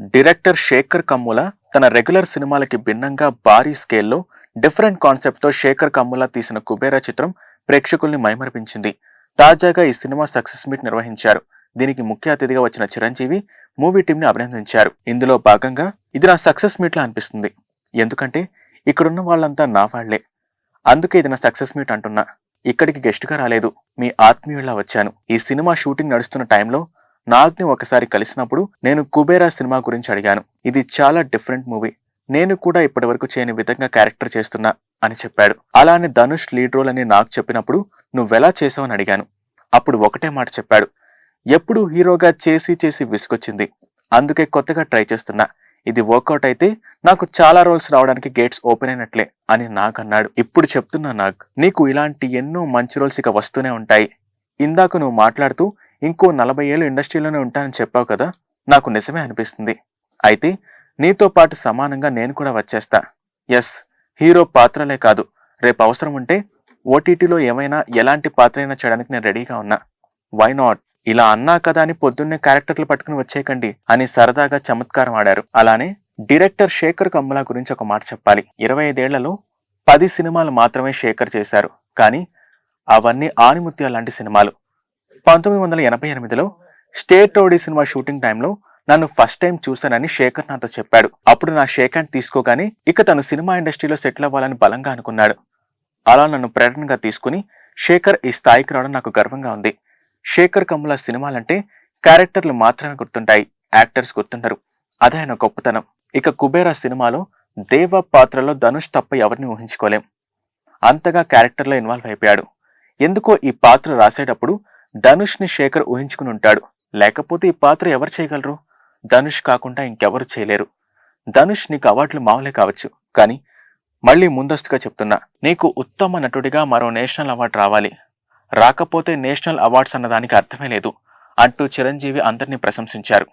Director Shekhar Kammula తన regular సినిమాలకి భిన్నంగా భారీ స్కేల్లో డిఫరెంట్ కాన్సెప్ట్తో శేఖర్ కమ్ముల తీసిన కుబేరా చిత్రం ప్రేక్షకుల్ని మైమరిపించింది. తాజాగా ఈ సినిమా సక్సెస్ మీట్ నిర్వహించారు. దీనికి ముఖ్య అతిథిగా వచ్చిన చిరంజీవి మూవీ టీంని అభినందించారు. ఇందులో భాగంగా ఇది నా సక్సెస్ మీట్లా అనిపిస్తుంది. ఎందుకంటే ఇక్కడున్న వాళ్ళంతా నా వాళ్ళే అందుకే ఇది నా సక్సెస్ మీట్ అంటున్నా. ఇక్కడికి గెస్ట్గా రాలేదు. మీ ఆత్మీయుల్లా వచ్చాను. ఈ సినిమా షూటింగ్ నడుస్తున్న టైంలో నాగ్ని ఒకసారి కలిసినప్పుడు నేను కుబేరా సినిమా గురించి అడిగాను. ఇది చాలా డిఫరెంట్ మూవీ. నేను కూడా ఇప్పటివరకు చేయని విధంగా క్యారెక్టర్ చేస్తున్నా అని చెప్పాడు. అలానే ధనుష్ లీడ్ రోల్ అని నాకు చెప్పినప్పుడు నువ్వెలా చేసావని అడిగాను. అప్పుడు ఒకటే మాట చెప్పాడు. ఎప్పుడు హీరోగా చేసి చేసి విసుకొచ్చింది అందుకే కొత్తగా ట్రై చేస్తున్నా. ఇది వర్కౌట్ అయితే నాకు చాలా రోల్స్ రావడానికి గేట్స్ ఓపెన్ అయినట్లే అని నాగ్ అన్నాడు. ఇప్పుడు చెప్తున్నా నాగ్ నీకు ఇలాంటి ఎన్నో మంచి రోల్స్ ఇక వస్తూనే ఉంటాయి. ఇందాక నువ్వు మాట్లాడుతూ ఇంకో నలభై ఏళ్ళు ఇండస్ట్రీలోనే ఉంటానని చెప్పావు కదా నాకు నిజమే అనిపిస్తుంది. అయితే నీతో పాటు సమానంగా నేను కూడా వచ్చేస్తా. ఎస్ హీరో పాత్రలే కాదు. రేపు అవసరం ఉంటే ఓటీటీలో ఏమైనా ఎలాంటి పాత్ర అయినా చేయడానికి నేను రెడీగా ఉన్నా. వై నాట్ ఇలా అన్నా కదా అని పొద్దున్నే క్యారెక్టర్లు పట్టుకుని వచ్చేయకండి అని సరదాగా చమత్కారం ఆడారు. అలానే డైరెక్టర్ శేఖర్ కమ్ముల గురించి ఒక మాట చెప్పాలి. ఇరవై ఐదేళ్ళలో పది సినిమాలు మాత్రమే శేఖర్ చేశారు. కానీ అవన్నీ ఆనిముత్య లాంటి సినిమాలు. పంతొమ్మిది వందల ఎనభై ఎనిమిదిలో స్టేట్ రోడీ సినిమా షూటింగ్ టైంలో నన్ను ఫస్ట్ టైం చూశానని శేఖర్ నాతో చెప్పాడు. అప్పుడు నా షేక్ హ్యాండ్ తీసుకోగానే ఇక తను సినిమా ఇండస్ట్రీలో సెటిల్ అవ్వాలని బలంగా అనుకున్నాడు. అలా నన్ను ప్రేరణగా తీసుకుని శేఖర్ ఈ స్థాయికి రావడం నాకు గర్వంగా ఉంది. శేఖర్ కమ్ముల సినిమాలంటే క్యారెక్టర్లు మాత్రమే గుర్తుంటాయి. యాక్టర్స్ గుర్తుండరు. అదే ఆయన గొప్పతనం. ఇక కుబేరా సినిమాలో దేవ పాత్రలో ధనుష్ తప్ప ఎవరిని ఊహించుకోలేం. అంతగా క్యారెక్టర్లో ఇన్వాల్వ్ అయిపోయాడు. ఎందుకో ఈ పాత్ర రాసేటప్పుడు ధనుష్ని శేఖర్ ఊహించుకుని ఉంటాడు. లేకపోతే ఈ పాత్ర ఎవరు చేయగలరు? ధనుష్ కాకుండా ఇంకెవరు చేయలేరు. ధనుష్ నీకు అవార్డులు మావలే కావచ్చు. కానీ మళ్ళీ ముందస్తుగా చెప్తున్నా నీకు ఉత్తమ నటుడిగా మరో నేషనల్ అవార్డు రావాలి. రాకపోతే నేషనల్ అవార్డ్స్ అన్నదానికి అర్థమే లేదు అంటూ చిరంజీవి అందరినీ ప్రశంసించారు.